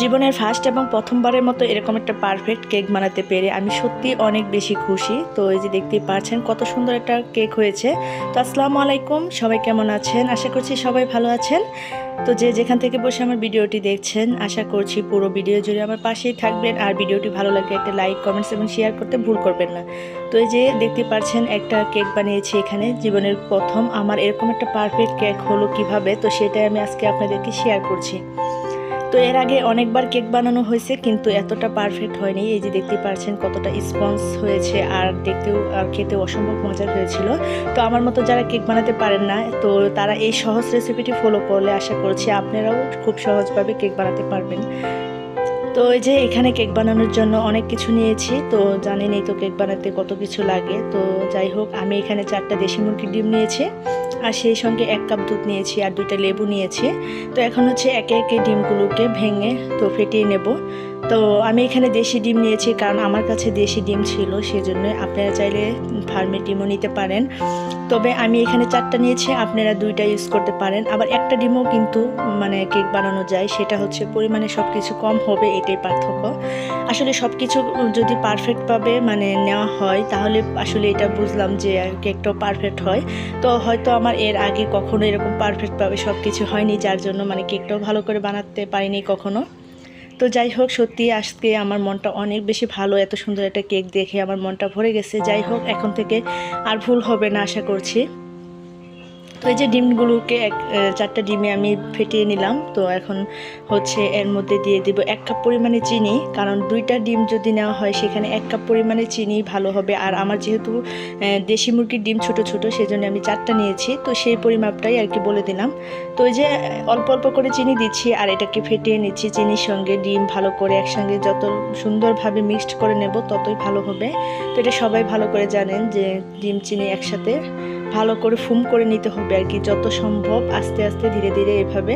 জীবনের ফার্স্ট এবং প্রথমবারের মতো এরকম একটা পারফেক্ট কেক বানাতে পেরে আমি সত্যি অনেক বেশি খুশি। তো এই যে দেখতেই পাচ্ছেন কত সুন্দর একটা কেক হয়েছে। তো আসসালামু আলাইকুম, সবাই কেমন আছেন? আশা করছি সবাই ভালো আছেন। তো যে যেখান থেকে বসে আমার ভিডিওটি দেখছেন, আশা করছি পুরো ভিডিও জুড়ে আমার পাশেই থাকবেন। আর ভিডিওটি ভালো লাগলে একটা লাইক কমেন্টস এবং শেয়ার করতে ভুল করবেন না। তো এই যে দেখতে পাচ্ছেন একটা কেক বানিয়েছি এখানে, জীবনের প্রথম। আমার এরকম একটা পারফেক্ট কেক হলো কীভাবে? তো সেটাই আমি আজকে আপনাদেরকে শেয়ার করছি। তো এর আগে অনেকবার কেক বানানো হয়েছে, কিন্তু এতটা পারফেক্ট হয়নি। এই যে দেখতে পারছেন কতটা স্পঞ্জ হয়েছে, আর দেখতেও, আর খেতেও অসম্ভব মজার হয়েছিল। তো আমার মতো যারা কেক বানাতে পারেন না, তো তারা এই সহজ রেসিপিটি ফলো করলে আশা করছি আপনারাও খুব সহজভাবে কেক বানাতে পারবেন। তো এই যে এখানে কেক বানানোর জন্য অনেক কিছু নিয়েছি, তো জানি নেই তো কেক বানাতে কত কিছু লাগে। তো যাই হোক, আমি এখানে চারটা দেশি মুরগির ডিম নিয়েছি, আর সেই সঙ্গে এক কাপ দুধ নিয়েছি আর দুইটা লেবু নিয়েছি। তো এখন হচ্ছে একে একে ডিমগুলোকে ভেঙে তো ফেটিয়ে নেব। তো আমি এখানে দেশি ডিম নিয়েছি কারণ আমার কাছে দেশি ডিম ছিল, সেজন্য আপনারা চাইলে ফার্মের ডিমও নিতে পারেন। তবে আমি এখানে চারটা নিয়েছি, আপনারা দুইটা ইউজ করতে পারেন। আবার একটা ডিমও কিন্তু মানে কেক বানানো যায়, সেটা হচ্ছে পরিমাণে সব কিছু কম হবে, এটাই পার্থক্য। আসলে সব কিছু যদি পারফেক্টভাবে মানে নেওয়া হয়, তাহলে আসলে এটা বুঝলাম যে কেকটাও পারফেক্ট হয়। তো হয়তো আমার এর আগে কখনো এরকম পারফেক্টভাবে সব কিছু হয়নি, যার জন্য মানে কেকটাও ভালো করে বানাতে পারিনি কখনো। তো যাই হোক সত্যি আজকে আমার মনটা অনেক বেশি ভালো। এত সুন্দর একটা কেক দেখে আমার মনটা ভরে গেছে। যাই হোক, এখন থেকে আর ভুল হবে না, আশা করছি। তো এই যে ডিমগুলোকে এক চারটা ডিমে আমি ফেটিয়ে নিলাম। তো এখন হচ্ছে এর মধ্যে দিয়ে দিব এক কাপ পরিমাণে চিনি, কারণ দুইটা ডিম যদি নেওয়া হয় সেখানে এক কাপ পরিমাণে চিনি ভালো হবে। আর আমার যেহেতু দেশি মুরগির ডিম ছোট ছোট, সেজন্য আমি চারটা নিয়েছি। তো সেই পরিমাপটাই আর কি বলে দিলাম। তো এই যে অল্প অল্প করে চিনি দিচ্ছি আর এটাকে ফেটিয়ে নিচ্ছি চিনির সঙ্গে। ডিম ভালো করে একসঙ্গে যত সুন্দরভাবে মিক্সড করে নেব ততই ভালো হবে। তো এটা সবাই ভালো করে জানেন যে ডিম, চিনি একসাথে ভালো করে ফুম করে নিতে হবে আর কি। যত সম্ভব আস্তে আস্তে ধীরে ধীরে এভাবে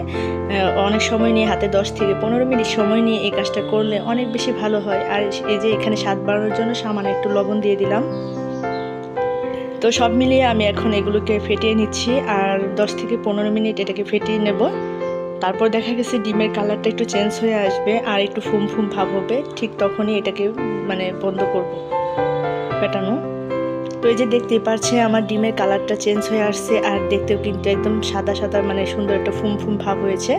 অনেক সময় নিয়ে হাতে দশ থেকে পনেরো মিনিট সময় নিয়ে এই কাজটা করলে অনেক বেশি ভালো হয়। আর এই যে এখানে স্বাদ বাড়ানোর জন্য সামান্য একটু লবণ দিয়ে দিলাম। তো সব মিলিয়ে আমি এখন এগুলোকে ফেটিয়ে নিচ্ছি আর দশ থেকে পনেরো মিনিট এটাকে ফেটিয়ে নেব। তারপর দেখা গেছে ডিমের কালারটা একটু চেঞ্জ হয়ে আসবে আর একটু ফুম ফুম ভাব হবে। ঠিক তখনই এটাকে মানে বন্ধ করব। ফেটানো। তো এই যে দেখতেই পারছে, আমার ডিমের কালারটা চেঞ্জ হয়ে আসছে আর দেখতেও কিন্তু একদম সাদা সাদা মানে সুন্দর একটা ফুম ফুম ভাব হয়েছে।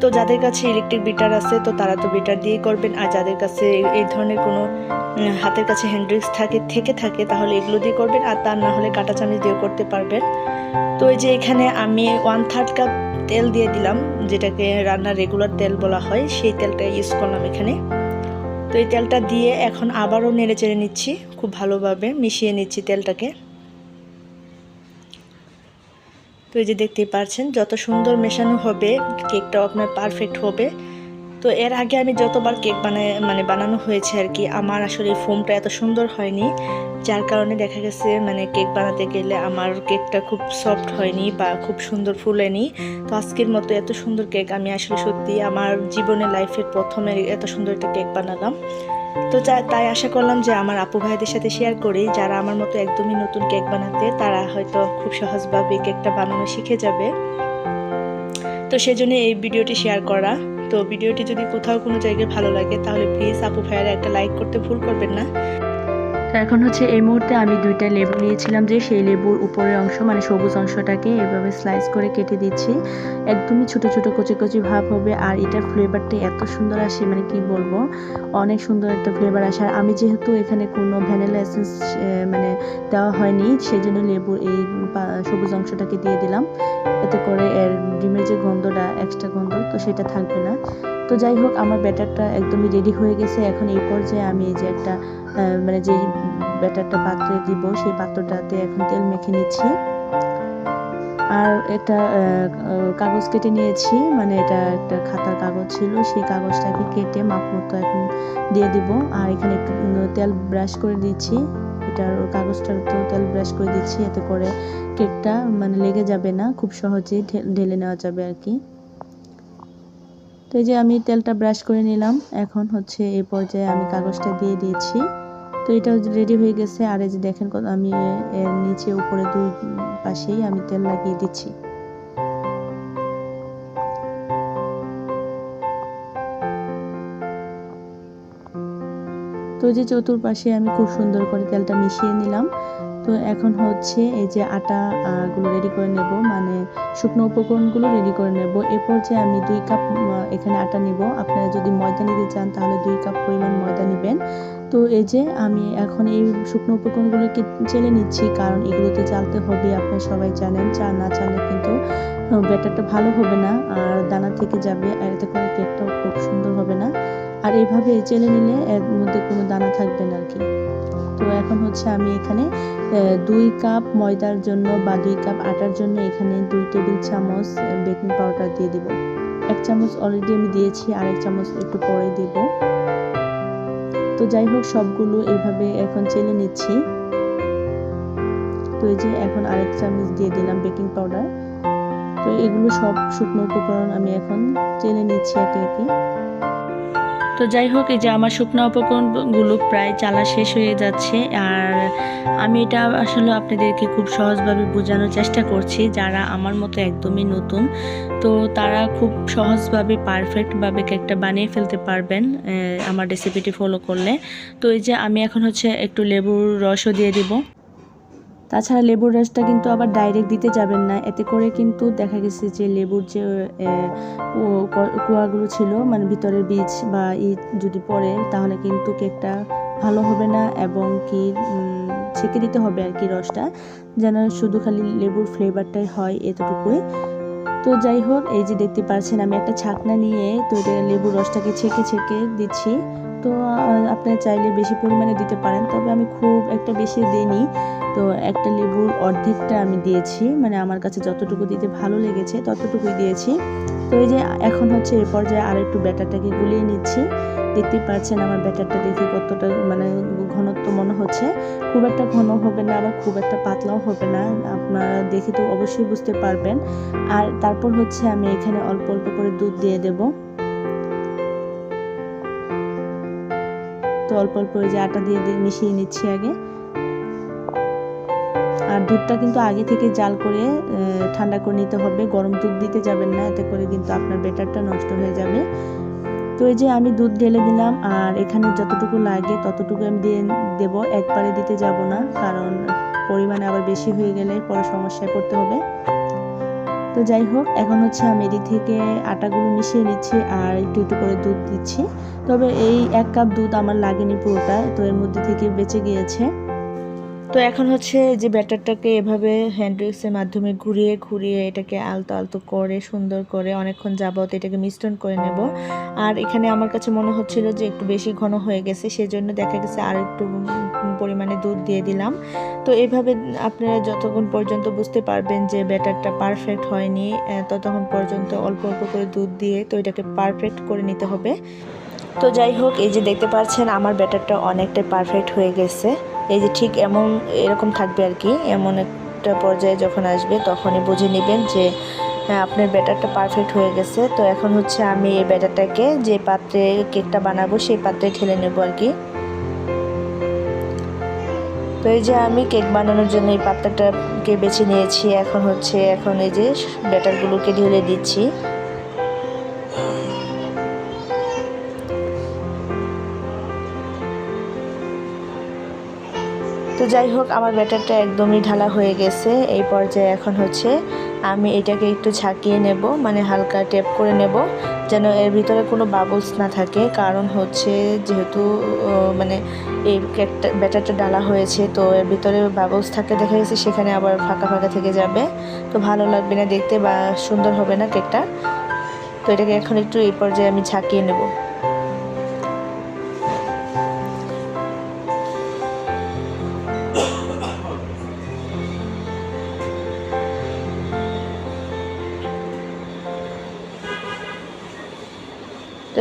তো যাদের কাছে ইলেকট্রিক বিটার আছে, তো তারা তো বিটার দিয়েই করবেন। আর যাদের কাছে এই ধরনের কোনো হাতের কাছে হ্যান্ড্রিক্স থাকে, থেকে থাকে, তাহলে এগুলো দিয়ে করবেন। আর তার না হলে কাটা চামচ দিয়েও করতে পারবেন। তো এই যে এখানে আমি ওয়ান থার্ড কাপ তেল দিয়ে দিলাম, যেটাকে রান্নার রেগুলার তেল বলা হয়, সেই তেলটা ইউজ করলাম এখানে। তো এই তেলটা দিয়ে এখন আবারও নেড়ে চেড়ে নিচ্ছি। খুব ভালোভাবে মিশিয়ে নিচ্ছি তেলটাকে। তো এই যে দেখতেই পারছেন, যত সুন্দর মেশানো হবে, কেকটাও আপনার পারফেক্ট হবে। তো এর আগে আমি যতবার কেক বানায় মানে বানানো হয়েছে আর কি, আমার আসলে ফোমটা এত সুন্দর হয়নি। যার কারণে দেখা গেছে মানে কেক বানাতে গেলে আমার কেকটা খুব সফট হয়নি বা খুব সুন্দর ফুলেনি। তো আজকের মতো এত সুন্দর কেক আমি আসলে সত্যি আমার জীবনে লাইফের প্রথমে এত সুন্দর একটা কেক বানালাম। তো তাই আশা করলাম যে আমার আপু ভাইদের সাথে শেয়ার করি, যারা আমার মতো একদমই নতুন কেক বানাতে, তারা হয়তো খুব সহজভাবে কেকটা বানানো শিখে যাবে। তো সেজন্য এই ভিডিওটি শেয়ার করা। তো ভিডিওটি যদি কোথাও কোনো জায়গায় ভালো লাগে, তাহলে প্লিজ আপু ভাইয়ারা একটা লাইক করতে ভুল করবেন না। তো এখন হচ্ছে এই মুহূর্তে আমি দুইটা লেবু নিয়েছিলাম যে সেই লেবুর উপরের অংশ মানে সবুজ অংশটাকে এভাবে স্লাইস করে কেটে দিচ্ছি। একদমই ছোট ছোট কচি কচি ভাব হবে আর এটার ফ্লেভারটা এত সুন্দর আসে মানে কি বলব? অনেক সুন্দর একটা ফ্লেভার আসে। আর আমি যেহেতু এখানে কোনো ভ্যানিলা এসেন্স মানে দেওয়া হয়নি সেই জন্য লেবুর এই সবুজ অংশটাকে দিয়ে দিলাম। এতে করে এর ডিমের যে গন্ধটা এক্সট্রা গন্ধ, তো সেটা থাকবে না। তো যাই হোক, আমার ব্যাটারটা একদমই রেডি হয়ে গেছে। এখন এই পর্যায়ে আমি এই যে একটা মানে যে ব্যাটারটা পাত্রে দিব, সেই পাত্রটাতে এখন তেল মেখে নিচ্ছি। আর একটা কাগজ কেটে নিয়েছি। মানে এটা একটা খাতার কাগজ ছিল, সেই কাগজটাকে কেটে মাপ মতো এখন দিয়ে দিব। আর এখানে একটু তেল ব্রাশ করে দিচ্ছি। এটার কাগজটার তো তেল ব্রাশ করে দিচ্ছি। এতে করে কেকটা মানে লেগে যাবে না, খুব সহজেই ঢেলে নেওয়া যাবে আর কি। তো এই যে আমি তেলটা ব্রাশ করে নিলাম। এখন হচ্ছে এই পর্যায়ে আমি কাগজটা দিয়ে দিয়েছি। তো এটা রেডি হয়ে গেছে। আর এই যে দেখেন আমি এর নিচে উপরে দুই পাশেই আমি তেল লাগিয়ে দিচ্ছি। তো যে চতুর্পাশে আমি খুব সুন্দর করে তেলটা মিশিয়ে নিলাম। তো এখন হচ্ছে এই যে আটা গুলো রেডি করে নেব মানে শুকনো উপকরণগুলো রেডি করে নেব। এরপর যে আমি দুই কাপ এখানে আটা নিব। আপনারা যদি ময়দা নিতে চান, তাহলে দুই কাপ পরিমাণ ময়দা নেবেন। তো এই যে আমি এখন এই শুকনো উপকরণগুলোকে চেলে নিচ্ছি, কারণ এগুলোতে চালতে হবে, আপনারা সবাই জানেন, চা না চালে কিন্তু ব্যাটারটা ভালো হবে না, আর দানা থেকে যাবে, আর এতে করে কেকটাও খুব সুন্দর হবে না। আর এইভাবে চেলে নিলে এর মধ্যে কোনো দানা থাকবে না আর কি। তো এখন হচ্ছে আমি এখানে দুই কাপ ময়দার জন্য বা দুই কাপ আটার জন্য এখানে দুই টেবিল চামচ বেকিং পাউডার দিয়ে দেব। এক চামচ অলরেডি আমি দিয়েছি আর এক চামচ একটু পরে দেব। তো যাই হোক, সবগুলো এইভাবে এখন চেলে নিচ্ছি। তো এই যে এখন আরেক চামচ দিয়ে দিলাম বেকিং পাউডার। তো এগুলো সব শুকনো উপকরণ আমি এখন চেলে নিচ্ছি একে একে। তো যাই হোক, এই যে আমার শুকনো উপকরণগুলো প্রায় চালা শেষ হয়ে যাচ্ছে। আর আমি এটা আসলে আপনাদেরকে খুব সহজভাবে বোঝানোর চেষ্টা করছি, যারা আমার মতো একদমই নতুন। তো তারা খুব সহজভাবে পারফেক্টভাবে কেকটা বানিয়ে ফেলতে পারবেন আমার রেসিপিটি ফলো করলে। তো এই যে আমি এখন হচ্ছে একটু লেবুর রসও দিয়ে দিব। তাছাড়া লেবুর রসটা কিন্তু আবার ডাইরেক্ট দিতে যাবেন না। এতে করে কিন্তু দেখা গেছে যে লেবুর যে কুয়াগুলো ছিল মানে ভিতরের বীজ বা ই যদি পড়ে, তাহলে কিন্তু কেকটা ভালো হবে না এবং কি ছেঁকে দিতে হবে আর কি রসটা। যেন শুধু খালি লেবুর ফ্লেভারটাই হয় এতটুকুই। তো যাই হোক, এই যে দেখতে পাচ্ছেন, আমি একটা ছাকনা নিয়ে তো এটা লেবুর রসটাকে ছেঁকে ছেঁকে দিচ্ছি। তো আহ, আপনারা চাইলে বেশি পরিমাণে দিতে পারেন। তবে আমি খুব একটা বেশি দিইনি। তো একটা লেবুর অর্ধেকটা আমি দিয়েছি। মানে আমার কাছে যতটুকু দিতে ভালো লেগেছে ততটুকুই দিয়েছি। তো এই যে এখন হচ্ছে এ পর্যায়ে আর একটু ব্যাটারটাকে গুলিয়ে নিচ্ছি। দেখতেই পাচ্ছেন আমার ব্যাটারটা দেখে কতটা মানে ঘনত্ব মনে হচ্ছে। খুব একটা ঘন হবে না আবার খুব একটা পাতলাও হবে না। আপনারা দেখে তো অবশ্যই বুঝতে পারবেন। আর তারপর হচ্ছে আমি এখানে অল্প অল্প করে দুধ দিয়ে দেব। তো অল্প অল্প ওই যে আটা দিয়ে দিয়ে মিশিয়ে নিচ্ছি আগে। আর দুধটা কিন্তু আগে থেকে জাল করে ঠান্ডা করে নিতে হবে। গরম দুধ দিতে যাবেন না, এতে করে কিন্তু আপনার বেটারটা নষ্ট হয়ে যাবে। তো এই যে আমি দুধ ঢেলে দিলাম, আর এখানে যতটুকু লাগে ততটুকু আমি দিয়ে দেব। একবারে দিতে যাব না, কারণ পরিমাণে আবার বেশি হয়ে গেলে পরে সমস্যায় পড়তে হবে। তো যাই হোক, এখন হচ্ছে আমি এদিক থেকে আটাগুলো মিশিয়ে নিচ্ছি আর একটু একটু করে দুধ দিচ্ছি। তবে এই এক কাপ দুধ আমার লাগেনি পুরোটা, তো এর মধ্যে থেকে বেঁচে গিয়েছে। তো এখন হচ্ছে যে ব্যাটারটাকে এভাবে হ্যান্ড মাধ্যমে ঘুরিয়ে ঘুরিয়ে এটাকে আলতো আলতো করে, সুন্দর করে অনেকক্ষণ যাবত এটাকে মিশ্রণ করে নেব। আর এখানে আমার কাছে মনে হচ্ছিল যে একটু বেশি ঘন হয়ে গেছে, সেজন্য দেখা গেছে আর একটু পরিমাণে দুধ দিয়ে দিলাম। তো এইভাবে আপনারা যতক্ষণ পর্যন্ত বুঝতে পারবেন যে ব্যাটারটা পারফেক্ট হয়নি ততক্ষণ পর্যন্ত অল্প অল্প করে দুধ দিয়ে তো এটাকে পারফেক্ট করে নিতে হবে। তো যাই হোক, এই যে দেখতে পাচ্ছেন, আমার ব্যাটারটা অনেকটাই পারফেক্ট হয়ে গেছে। এই যে ঠিক এমন এরকম থাকবে আর কি এমন একটা পর্যায়ে যখন আসবে তখনই বুঝে নেবেন যে হ্যাঁ, আপনার ব্যাটারটা পারফেক্ট হয়ে গেছে। তো এখন হচ্ছে আমি এই ব্যাটারটাকে যে পাত্রে কেকটা বানাবো সেই পাত্রে ঢেলে নেব আর কি। তো এই যে আমি কেক বানানোর জন্য এই পাত্রটাকে বেছে নিয়েছি। এখন হচ্ছে এখন এই যে ব্যাটারগুলোকে ঢেলে দিচ্ছি। তো যাই হোক, আমার ব্যাটারটা একদমই ঢালা হয়ে গেছে। এই পর্যায়ে এখন হচ্ছে আমি এটাকে একটু ঝাঁকিয়ে নেব মানে হালকা টেপ করে নেব, যেন এর ভিতরে কোনো বাবলস না থাকে। কারণ হচ্ছে যেহেতু মানে এই কেকটা ব্যাটারটা ডালা হয়েছে, তো এর ভিতরে বাবলস থাকে দেখা গেছে সেখানে আবার ফাঁকা ফাঁকা থেকে যাবে। তো ভালো লাগবে না দেখতে বা সুন্দর হবে না কেকটা। তো এটাকে এখন একটু এই পর্যায়ে আমি ঝাঁকিয়ে নেব।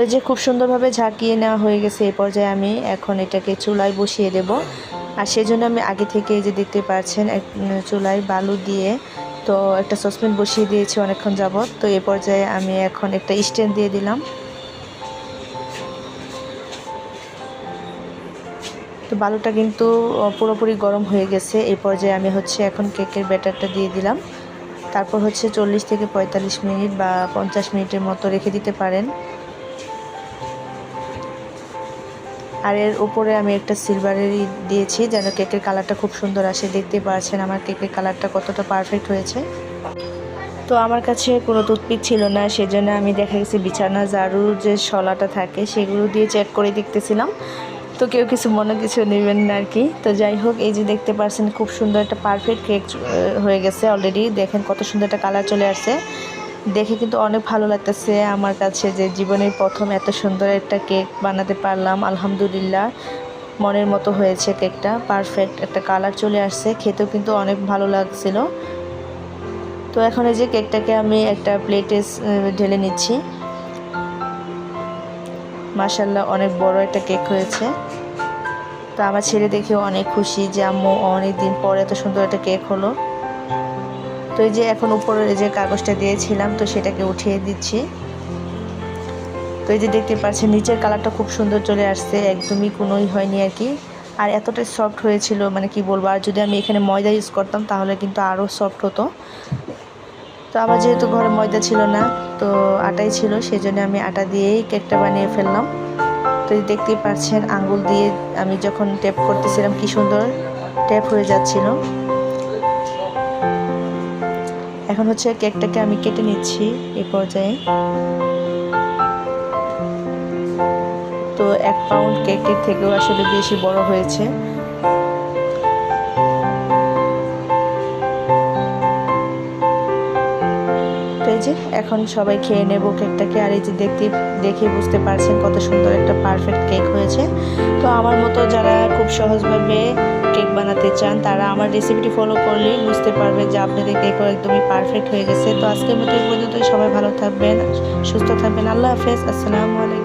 তো যে খুব সুন্দরভাবে ঝাঁকিয়ে নেওয়া হয়ে গেছে এই পর্যায়ে আমি এখন এটাকে চুলায় বসিয়ে দেব। আর সেজন্য আমি আগে থেকে যে দেখতে পাচ্ছেন, এক চুলায় বালু দিয়ে তো একটা সসপ্যান বসিয়ে দিয়েছি অনেকক্ষণ যাবত তো এই পর্যায়ে আমি এখন একটা স্ট্যান্ড দিয়ে দিলাম। তো বালুটা কিন্তু পুরোপুরি গরম হয়ে গেছে। এই পর্যায়ে আমি হচ্ছে এখন কেকের ব্যাটারটা দিয়ে দিলাম। তারপর হচ্ছে চল্লিশ থেকে পঁয়তাল্লিশ মিনিট বা পঞ্চাশ মিনিটের মতো রেখে দিতে পারেন। আর এর উপরে আমি একটা সিলভারেরই দিয়েছি, যেন কেকের কালারটা খুব সুন্দর আসে। দেখতে পাচ্ছেন আমার কেকের কালারটা কতটা পারফেক্ট হয়েছে। তো আমার কাছে কোনো টুথপিক ছিল না, সেজন্য আমি দেখা গেছে বিছানা জারুর যে শলাটা থাকে, সেগুলো দিয়ে চেক করে দেখতেছিলাম। তো কেউ কিছু মনে কিছু নেবেন না আর কি। তো যাই হোক, এই যে দেখতে পাচ্ছেন, খুব সুন্দর একটা পারফেক্ট কেক হয়ে গেছে অলরেডি দেখেন কত সুন্দর একটা কালার চলে আসছে। দেখে কিন্তু অনেক ভালো লাগতেছে আমার কাছে যে জীবনের প্রথম এত সুন্দর একটা কেক বানাতে পারলাম, আলহামদুলিল্লাহ। মনের মতো হয়েছে কেকটা পারফেক্ট একটা কালার চলে আসছে, খেতেও কিন্তু অনেক ভালো লাগছিল। তো এখন এই যে কেকটাকে আমি একটা প্লেটে ঢেলে নিচ্ছি। মাসাল্লাহ অনেক বড় একটা কেক হয়েছে। তো আমার ছেলে দেখেও অনেক খুশি যে আম্মু অনেক দিন পরে এত সুন্দর একটা কেক হলো। তো এই যে এখন উপরে যে কাগজটা দিয়েছিলাম, তো সেটাকে উঠিয়ে দিচ্ছি। তো এই যে দেখতে পাচ্ছেন, নিচের কালারটা খুব সুন্দর চলে আসছে, একদমই কোনোই হয়নি আর কি। আর এতটাই সফট হয়েছিল মানে কি বলব, আর যদি আমি এখানে ময়দা ইউজ করতাম, তাহলে কিন্তু আরও সফট হতো। তো আমার যেহেতু ঘরে ময়দা ছিল না, তো আটাই ছিল সেই জন্য আমি আটা দিয়েই কেকটা বানিয়ে ফেললাম। তো দেখতেই পাচ্ছেন, আঙ্গুল দিয়ে আমি যখন টেপ করতেছিলাম, কি সুন্দর টেপ হয়ে যাচ্ছিল। এখন হচ্ছে কেকটাকে আমি কেটে নিচ্ছি এই পর্যায়ে। তো এক পাউন্ড কেকের থেকেও আসলে বেশি বড় হয়েছে। যে এখন সবাই খেয়ে নেব কেকটাকে। আর এই যে দেখতে দেখে বুঝতে পারছেন কত সুন্দর একটা পারফেক্ট কেক হয়েছে। তো আমার মতো যারা খুব সহজভাবে কেক বানাতে চান, তারা আমার রেসিপিটি ফলো করলেই বুঝতে পারবে যে আপনাদের কেকও একদমই পারফেক্ট হয়ে গেছে। তো আজকের মতো এই পর্যন্ত সবাই ভালো থাকবেন, সুস্থ থাকবেন। আল্লাহ হাফেজ। আসসালামু আলাইকুম।